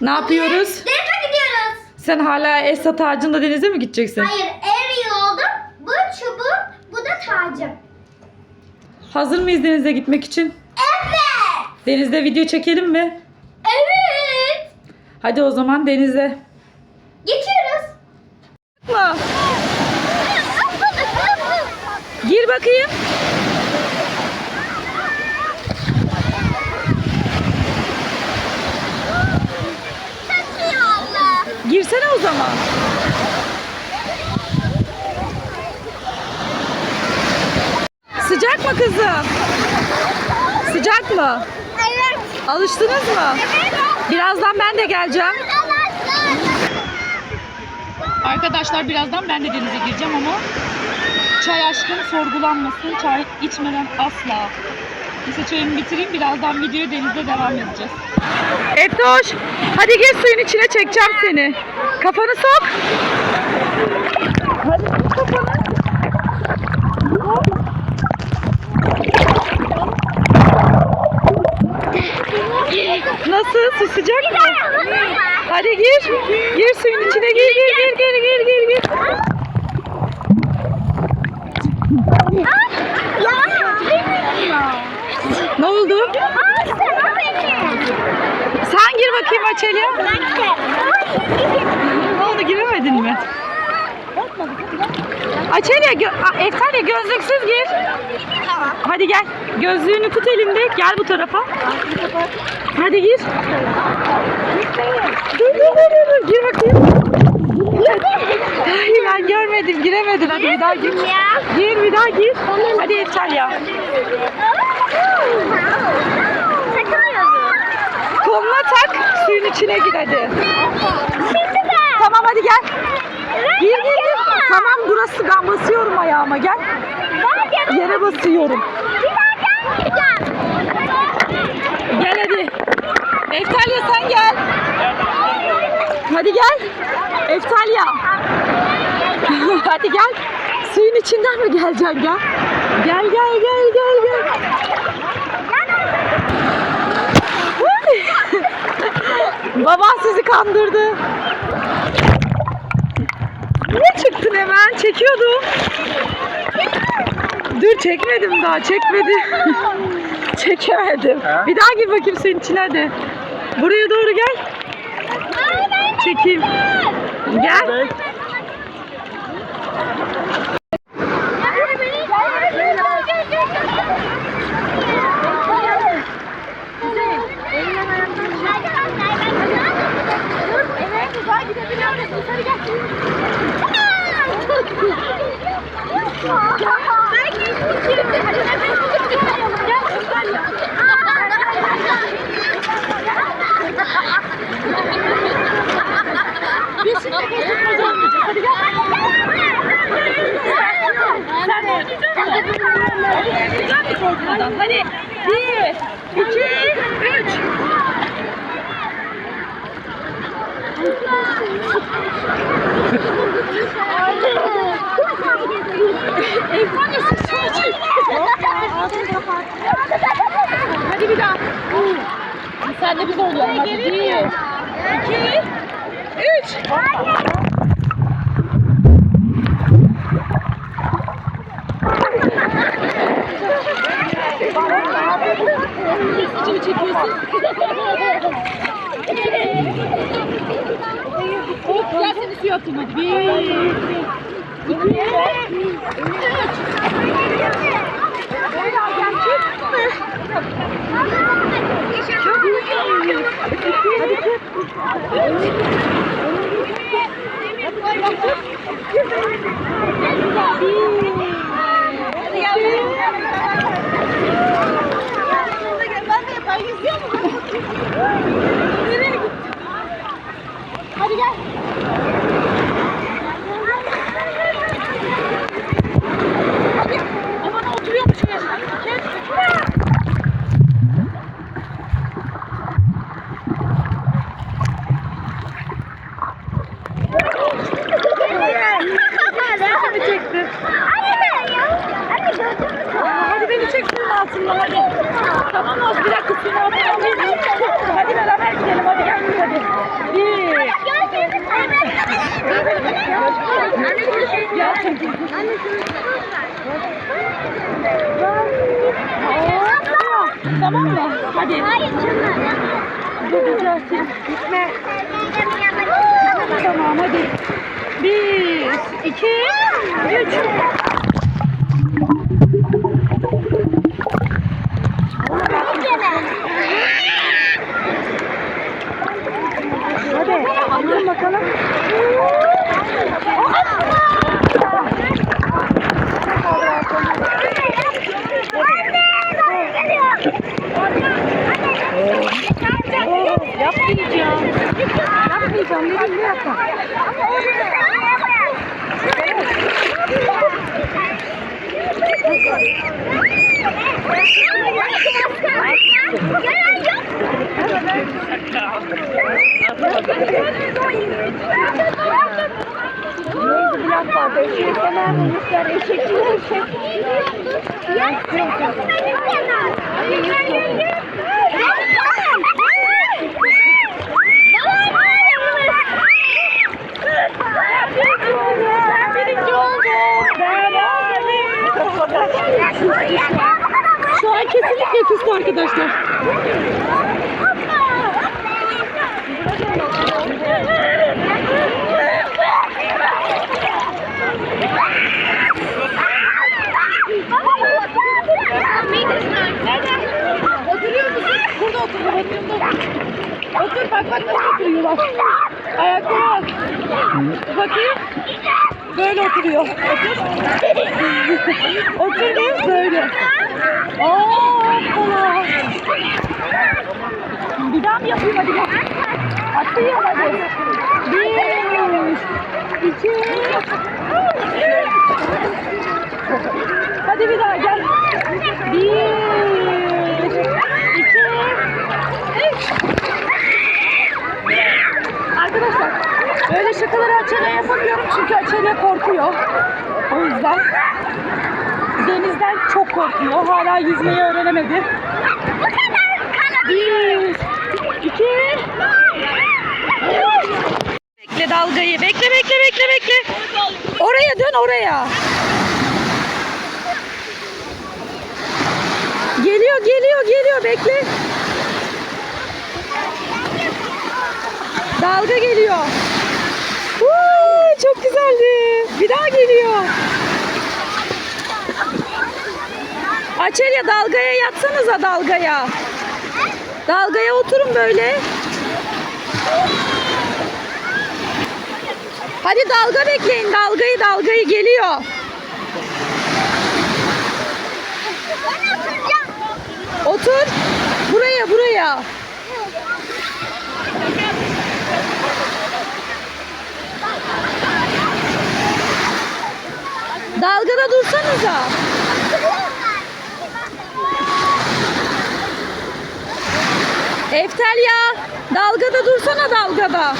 Ne yapıyoruz? Denize gidiyoruz. Sen hala Esat ağacında denize mi gideceksin? Hayır Ariel oldum. Bu çubuğum, bu da tacım. Hazır mıyız denize gitmek için? Evet. Denizde video çekelim mi? Evet. Hadi o zaman denize. Geçiyoruz. Gir bakayım. Çok iyi oldu. Girsene o zaman. Sıcak mı kızım? Sıcak mı? Evet. Alıştınız mı? Evet. Birazdan ben de geleceğim. Arkadaşlar birazdan ben de denize gireceğim ama çay aşkım sorgulanmasın. Çay içmeden asla. Neyse çayımı bitireyim. Birazdan videoya denizde devam edeceğiz. Eftoş hadi gel suyun içine çekeceğim seni. Kafanı sok. Hadi sok kafanı. Nasıl? Su sıcak mı? Hadi gir. Gir suyun içine gir gir gir gir gir gir gir. Ne oldu? Sen gir bakayım Açelya. Ne oldu giremedin mi? Açelya, gö Aa, Eftalya gözlüksüz gir. Hadi gel. Gözlüğünü tut elinde. Gel bu tarafa. Hadi gir. Dur dur dur dur, dur. Gir bakayım. Ay ben görmedim, giremedim. Hadi bir daha gir. Gir bir daha gir. Hadi Eftalya. İçine gir hadi. Tamam hadi gel. Gir gir gir. Tamam burası ben basıyorum ayağıma gel. Yere basıyorum. Gel hadi. Eftalya sen gel. Hadi gel. Eftalya. hadi gel. Suyun içinden mi geleceksin gel. Gel gel gel gel gel. Baban sizi kandırdı. Niye çıktın hemen? Çekiyordum. Dur çekmedim daha çekmedi. Çekemedim. Bir daha gir bakayım senin içine hadi. Buraya doğru gel. Çekeyim. Gel. Biz şimdi kesip oynayacağız. Hadi gel. Sen de oynayacak mısın? Gel bir korkmadan. Hadi. Bir, iki, üç. Efendim siz su için. Hadi bir daha. Sen de biz oynayalım. Hadi bir, iki, üç. İçimi çekiyorsun. Hop gel seni suya atayım hadi. Bir, iki, Çok iyi. Hadi çık. Hadi abla hadi. Tamam az bir dakika şunu abla alayım. Hadi beraber gidelim hadi gel hadi. Bir. Ya çekil. Tamam mı? Hadi. Hayır çınlar. Çok güzel. Gitme. Tamam hadi. Bir, iki, üç. Yapmayacağım. Yapmayacağım. Ne bileyim yapma. Neydi bir laf vardı? Eşek demem demişler. Eşek değil eşek. Şu an kesinlikle küstü arkadaşlar. Oturuyor musun? Burada otur. Burada otur. bak bak nasıl oturuyor bak. Ayaklara bak. Bakayım. Böyle oturuyor. Otur. otur be böyle. Aa, hoppala. Bir daha mı yapayım hadi. Atayım hadi. Bir, iki, Hadi bir daha gel. Bir, iki, üç. Arkadaşlar böyle şakaları Açel'e yapamıyorum çünkü Açel'e korkuyor. O yüzden denizden çok korkuyor. Hala yüzmeyi öğrenemedi. Bir, iki, Bekle dalgayı. Bekle bekle bekle bekle. Oraya dön oraya. Geliyor geliyor geliyor bekle. Dalga geliyor. Çok güzeldi. Bir daha geliyor. Açelya dalgaya yatsanıza dalgaya. Dalgaya oturun böyle. Hadi dalga bekleyin. Dalgayı dalgayı geliyor. Otur. Buraya buraya. Dalgada dursanıza. Eftel ya. Dalgada dursana dalgada.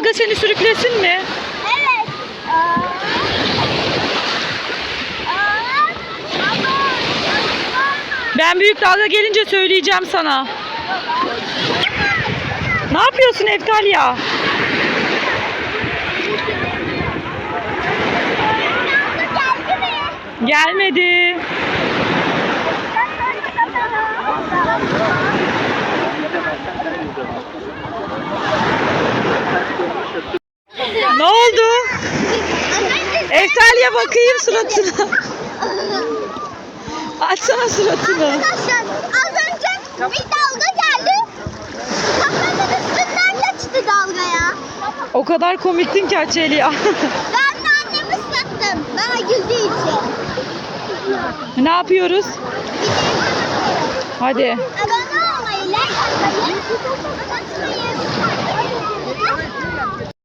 Dalga seni sürüklesin mi? Evet. Ben büyük dalga gelince söyleyeceğim sana. Ne yapıyorsun Eftal ya? Gelmedi. Ne oldu? Eftalya bakayım suratına. Açsana suratını. Arkadaşlar az önce bir dalga geldi. Kafamın üstünden geçti dalgaya. O kadar komiktin ki Açelya. Ben de annemi ıslattım. Bana güldüğü için. ne yapıyoruz? Hadi. Abone olmayı, like atmayı,